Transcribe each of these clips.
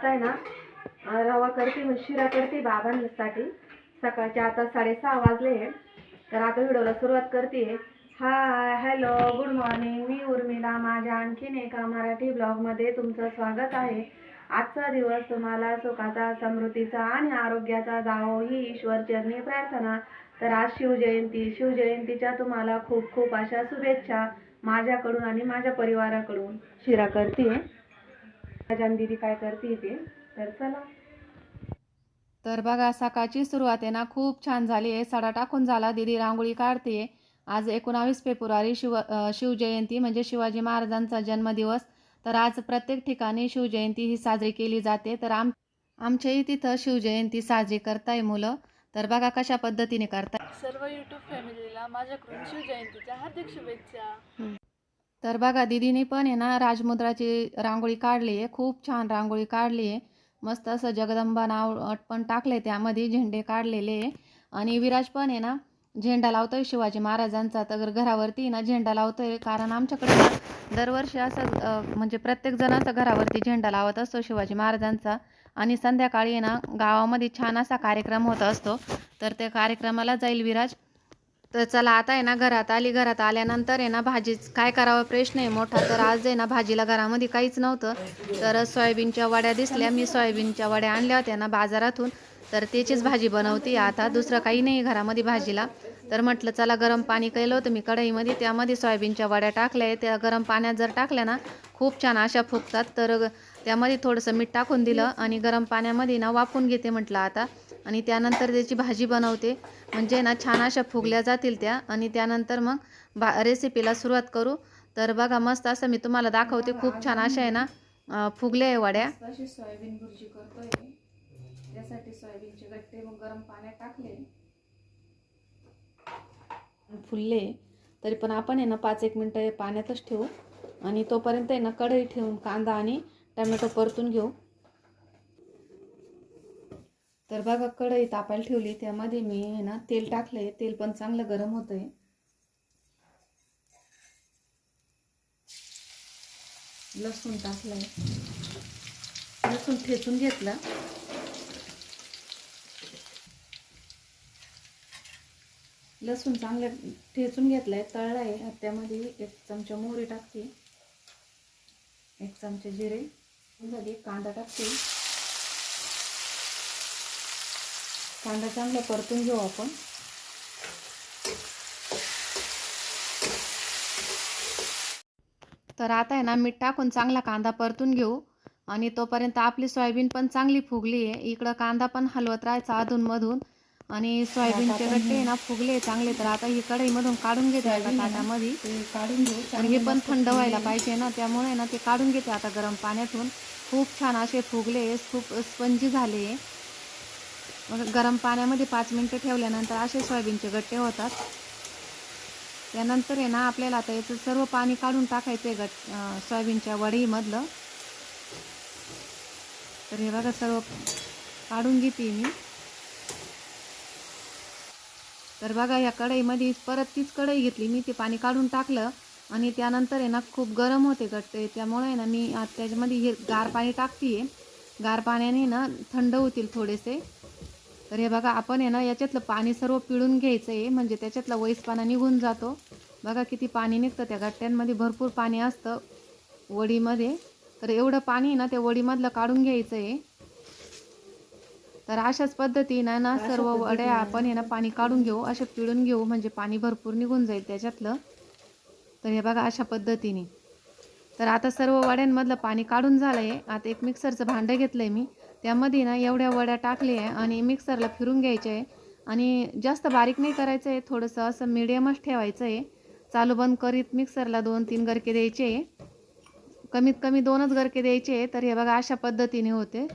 आता आहे ना रवा करते मग शिरा करते बाबांसाठी. सकाळचे आता साडेसहा वाजले तर आता व्हिडिओला सुरुवात करते हाय हॅलो गुड मॉर्निंग मी उर्मिला माझ्या आणखीन एका मराठी ब्लॉगमध्ये तुमचं स्वागत आहे. आजचा दिवस तुम्हाला सुखाचा समृद्धीचा आणि आरोग्याचा जावो ही ईश्वरचरणी प्रार्थना. तर आज शिवजयंती शिवजयंतीच्या तुम्हाला खूप खूप अशा शुभेच्छा माझ्याकडून आणि माझ्या परिवाराकडून शिरा करते माझ्या दीदी काय करते ते? तर चला. तर बघा सकाळची सुरुवात आहे ना खूप छान झाली आहे. सडा टाकून झाला दिदी रांगोळी काढते. आज एकोणावीस फेब्रुवारी शिव शिवजयंती म्हणजे शिवाजी महाराजांचा जन्मदिवस. तर आज प्रत्येक ठिकाणी शिवजयंती ही साजरी केली जाते. तर आम आमच्याही तिथं शिवजयंती साजरी करताय मुलं. तर बघा कशा पद्धतीने करताय. सर्व यूट्यूब फॅमिलीला माझ्याकडून शिवजयंतीच्या हार्दिक शुभेच्छा. तर बघा दिदीने पण आहे ना राजमुद्राची रांगोळी काढली आहे. खूप छान रांगोळी काढली आहे. मस्त असं जगदंबा नाव पण टाकले त्यामध्ये झेंडे काढलेले आहे. आणि विराज पण आहे ना झेंडा लावतोय शिवाजी महाराजांचा. तर घरावरती ना झेंडा लावतोय कारण आमच्याकडे ना दरवर्षी असं म्हणजे प्रत्येक जण असं घरावरती झेंडा लावत असतो शिवाजी महाराजांचा. आणि संध्याकाळी आहे ना गावामध्ये छान असा कार्यक्रम होत असतो. तर त्या कार्यक्रमाला जाईल विराज. तर चला आता आहे ना घरात आली घरात आल्यानंतर आहे ना भाजी काय करावं? प्रश्न आहे मोठा. तर आज आहे ना भाजीला घरामध्ये काहीच नव्हतं. तर सोयाबीनच्या वड्या दिसल्या. मी सोयाबीनच्या वड्या आणल्या होत्या ना बाजारातून. तर त्याचीच भाजी बनवते. आता दुसरं काही नाही घरामध्ये भाजीला. तर म्हटलं चला गरम पाणी केलं होतं मी कढईमध्ये. त्यामध्ये सोयाबीनच्या वड्या टाकल्या. त्या गरम पाण्यात जर टाकल्या ना खूप छान अशा फुगतात. तर त्यामध्ये थोडंसं मीठ टाकून दिलं आणि गरम पाण्यामध्ये ना वाफून घेते म्हटलं आता. आणि त्यानंतर त्याची भाजी बनवते म्हणजे ना छान अशा फुगल्या जातील त्या. आणि त्यानंतर मग बा रेसिपीला सुरुवात करू. तर बघा मस्त असं मी तुम्हाला दाखवते. खूप छान अशा आहे ना फुगल्या आहे वड्या. सोयाबीन भुर्जी करतोय. त्यासाठी सोयाबीनचे गट्टे मग गरम पाण्यात टाकले. फुलले. तरी पण आपण आहे ना पाच एक मिनटं पाण्यातच ठेवू. आणि तोपर्यंत आहे ना कढई ठेवून कांदा आणि टमॅटो परतून घेऊ. तर बघा कढई तापायला ठेवली. त्यामध्ये मी आहे ना तेल टाकलंय. तेल पण चांगलं गरम होतंय. लसूण टाकलंय. लसूण ठेचून घेतला. लसूण चांगलं ठेचून घेतलाय. तळलाय. आहे त्यामध्ये एक चमचा मोहरी टाकते. एक चमचे जिरे. झाली कांदा टाकते. कांदा चांगला परतून घेऊ आपण. तर आता आहे ना मीठ टाकून चांगला कांदा परतून घेऊ. आणि तोपर्यंत आपली सोयाबीन पण चांगली फुगली आहे. इकडं कांदा पण हलवत राहायचा अधूनमधून. आणि सोयाबीनचे गड्डे ना फुगले चांगले. तर आता ही कढईमधून काढून घेते आता ताटामध्ये. काढून घेऊ. आणि हे पण थंड व्हायला पाहिजे ना त्यामुळे ना ते काढून घेते आता गरम पाण्यातून. खूप छान असे फुगले खूप स्पंजी झाले. मग गरम पाण्यामध्ये पाच मिनटं ठेवल्यानंतर असे सोयाबीनचे गट्टे होतात. त्यानंतर आहे ना आपल्याला आता याचं सर्व पाणी काढून टाकायचं आहे गट सोयाबीनच्या वडीमधलं तर हे बघा सर्व काढून घेते मी. तर बघा या कढईमध्ये परत तीच कढई घेतली. मी ते पाणी काढून टाकलं आणि त्यानंतर आहे ना खूप गरम होते गट्टे. त्यामुळे आहे ना मी त्याच्यामध्ये हे गार पाणी टाकते गार पाण्याने ना थंड होतील थोडेसे. तर हे बघा आपण आहे ना याच्यातलं पाणी सर्व पिळून घ्यायचं आहे म्हणजे त्याच्यातला वैसपाना निघून जातो. बघा किती पाणी निघतं त्या गट्ट्यांमध्ये. भरपूर पाणी असतं वडीमध्ये. तर एवढं पाणी ना त्या वडीमधलं काढून घ्यायचं आहे तर अशाच पद्धतीनं ना सर्व वड्या आपण आहे ना पाणी काढून घेऊ. असे पिळून घेऊ. म्हणजे पाणी भरपूर निघून जाईल त्याच्यातलं. तर हे बघा अशा पद्धतीने. तर आता सर्व वड्यांमधलं पाणी काढून झालं आहे आता एक मिक्सरचं भांडं घेतलं आहे मी. त्यामध्ये ना एवढ्या वड्या टाकल्या आहे आणि मिक्सरला फिरून घ्यायचे आहे. आणि जास्त बारीक नाही करायचं आहे थोडंसं असं मिडियमच ठेवायचं आहे. चालू बंद करीत मिक्सरला दोन तीन गरके द्यायचे आहे. कमीत कमी दोनच गरके द्यायचे आहे तर हे बघा अशा पद्धतीने होते.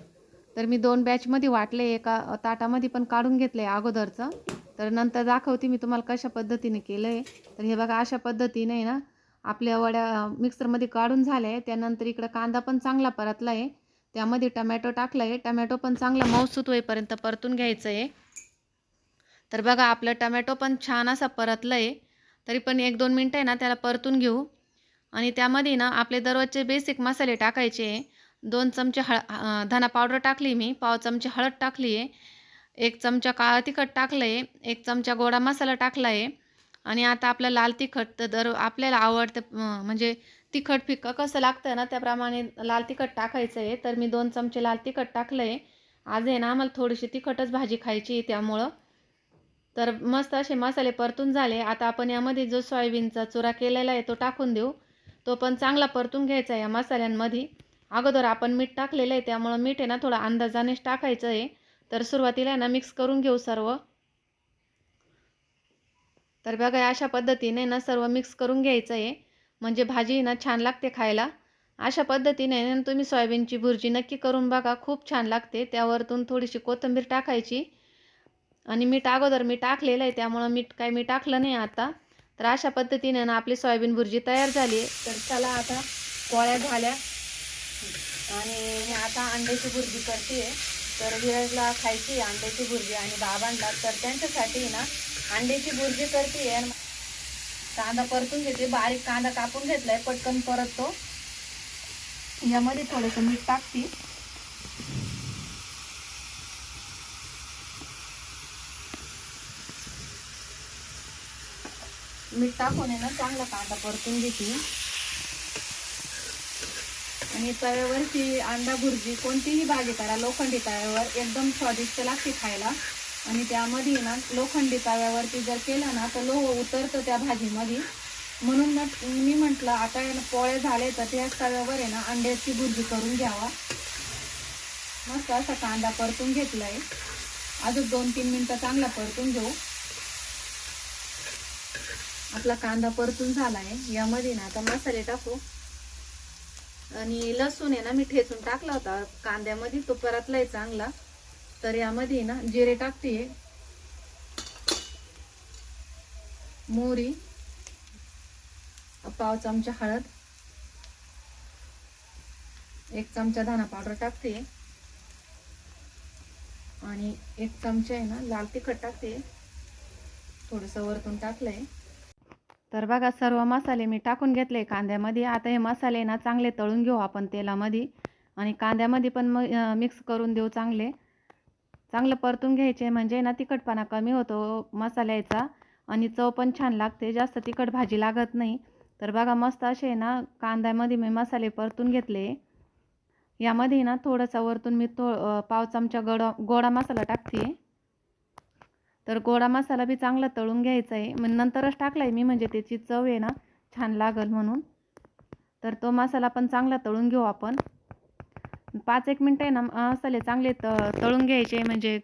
तर मी दोन बॅचमध्ये वाटले एका ताटामध्ये पण काढून घेतलं आहे अगोदरचं. तर नंतर दाखवते मी तुम्हाला कशा पद्धतीने केलं आहे. तर हे बघा अशा पद्धतीने ना आपल्या वड्या मिक्सरमध्ये काढून झाल्या आहे. त्यानंतर इकडं कांदा पण चांगला परतला आहे. त्यामध्ये टमॅटो टाकला आहे टमॅटो पण चांगला मऊसूत होईपर्यंत परतून घ्यायचं आहे तर बघा आपलं टमॅटो पण छान असा परतलं आहे तरी पण एक दोन मिनटं आहे ना त्याला परतून घेऊ. आणि त्यामध्ये ना आपले दररोजचे बेसिक मसाले टाकायचे. आहे दोन चमचे हळ धना पावडर टाकली मी. पाव चमचे हळद टाकली आहे एक चमचा काळा तिखट टाकलं आहे एक चमचा गोडा मसाला टाकला आहे आणि आता आपलं लाल तिखट तर दर आपल्याला आवडतं म्हणजे तिखट फिकं कसं लागतं ना त्याप्रमाणे लाल तिखट टाकायचं आहे तर मी दोन चमचे लाल तिखट टाकलं आहे आज आहे ना आम्हाला थोडीशी तिखटच भाजी खायची आहे त्यामुळं. तर मस्त असे मसाले परतून झाले. आता आपण यामध्ये जो सोयाबीनचा चुरा केलेला आहे तो टाकून देऊ. तो पण चांगला परतून घ्यायचा या मसाल्यांमध्ये. अगोदर आपण मीठ टाकलेलं आहे त्यामुळं मीठ आहे ना थोडं अंदाजानेच टाकायचं आहे. तर सुरुवातीला आहे ना मिक्स करून घेऊ सर्व. तर बघा अशा पद्धतीने ना सर्व मिक्स करून घ्यायचं आहे म्हणजे भाजी ना छान लागते खायला. अशा पद्धतीने ना तुम्ही सोयाबीनची भुर्जी नक्की करून बघा खूप छान लागते. त्यावरतून थोडीशी कोथिंबीर टाकायची. आणि मीठ अगोदर मी टाकलेलं आहे त्यामुळं मीठ काय मी टाकलं नाही आता. तर अशा पद्धतीने ना आपली सोयाबीन भुर्जी तयार झाली आहे. तर चला आता पोळ्या झाल्या. आणि मी आता अंड्याची भुर्जी करते. तर विराजला खायची अंड्याची भुर्जी आणि बाबांना तर त्यांच्यासाठी ना अंड्याची भुर्जी करते कांदा परतून घेते. बारीक कांदा कापून घेतलाय. पटकन परततो. यामध्ये थोडंसं मीठ टाकते. मीठ टाकून आहे ना चांगला कांदा परतून घेते. आणि तव्यावरची अंडा भुर्जी कोणतीही भाजी करा. लोखंडी तव्यावर एकदम स्वादिष्ट लागते खायला. आणि त्यामध्ये ना लोखंडी तव्यावरती जर केलं ना तर लोह उतरतं त्या भाजीमध्ये. म्हणून ना मी म्हटलं आता आहे ना पोळे झाले तर त्याच तव्यावर आहे ना अंड्याची भुर्जी करून घ्यावा. मस्त असा कांदा परतून घेतलाय. अजून दोन तीन मिनटं चांगला परतून घेऊ. आपला कांदा परतून झालाय. यामध्ये ना आता मसाले टाकू. आणि लसूण आहे ना मी ठेचून टाकला होता. कांद्यामध्ये तो परतलाय चांगला. तर यामध्ये ना जिरे टाकते मोहरी पाव चमचा हळद एक चमचा धाना पावडर टाकते आणि एक चमचा आहे ना लाल तिखट टाकते थोडंसं वरतून टाकलंय. तर बघा सर्व मसाले मी टाकून घेतले कांद्यामध्ये. आता हे मसाले ना चांगले तळून घेऊ आपण तेलामध्ये. आणि कांद्यामध्ये पण मिक्स करून देऊ चांगले. चांगलं परतून घ्यायचे म्हणजे ना तिखटपणा कमी होतो मसाल्याचा आणि चव पण छान लागते. जास्त तिखट भाजी लागत नाही. तर बघा मस्त असे ना कांद्यामध्ये मी मसाले परतून घेतले. यामध्ये ना थोडंसं वरतून मी थो पाव चमचा गडा गोडा मसाला टाकते. तर गोडा मसाला बी चांगला तळून घ्यायचा आहे. मग नंतरच टाकला आहे मी म्हणजे त्याची चव आहे ना छान लागल म्हणून. तर तो मसाला पण चांगला तळून घेऊ आपण. पाच एक मिनटं आहे ना मसाले चांगले त तळून घ्यायचे म्हणजे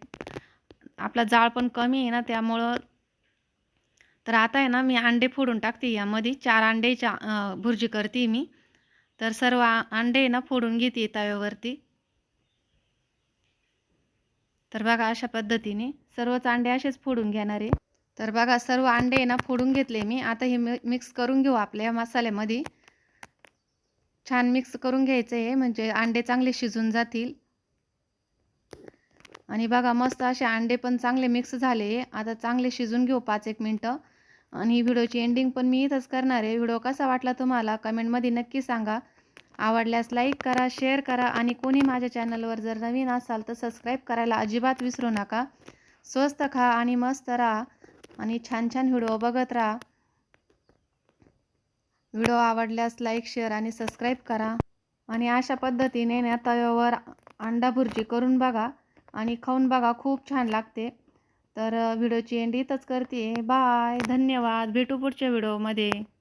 आपला जाळ पण कमी आहे ना त्यामुळं तर आता आहे ना मी अंडे फोडून टाकते यामध्ये चार अंड्याच्या भुर्जी करते मी. तर सर्व अंडे आहे ना फोडून घेते तव्यावरती. तर बघा अशा पद्धतीने सर्वच अंडे असेच फोडून घेणार आहे. तर बघा सर्व अंडे आहे ना फोडून घेतले मी. आता हे मिक्स करून घेऊ आपल्या या मसाल्यामध्ये. छान मिक्स करून घ्यायचं आहे म्हणजे अंडे चांगले शिजून जातील. आणि बघा मस्त असे अंडे पण चांगले मिक्स झाले आता चांगले शिजून घेऊ पाच एक मिनटं. आणि व्हिडिओची एंडिंग पण मी इथंच करणार आहे. व्हिडिओ कसा वाटला तुम्हाला कमेंटमध्ये नक्की सांगा. आवडल्यास लाईक करा शेअर करा आणि कोणी माझ्या चॅनलवर जर नवीन असाल तर सबस्क्राईब करायला अजिबात विसरू नका. स्वस्त खा आणि मस्त राहा. आणि छान छान व्हिडिओ बघत राहा. व्हिडिओ आवडल्यास लाईक शेअर आणि सबस्क्राईब करा. आणि अशा पद्धतीने ना तव्यावर अंडा भुर्जी करून बघा आणि खाऊन बघा. खूप छान लागते. तर व्हिडिओची एंड इथंच करते. बाय. धन्यवाद. भेटू पुढच्या व्हिडिओमध्ये.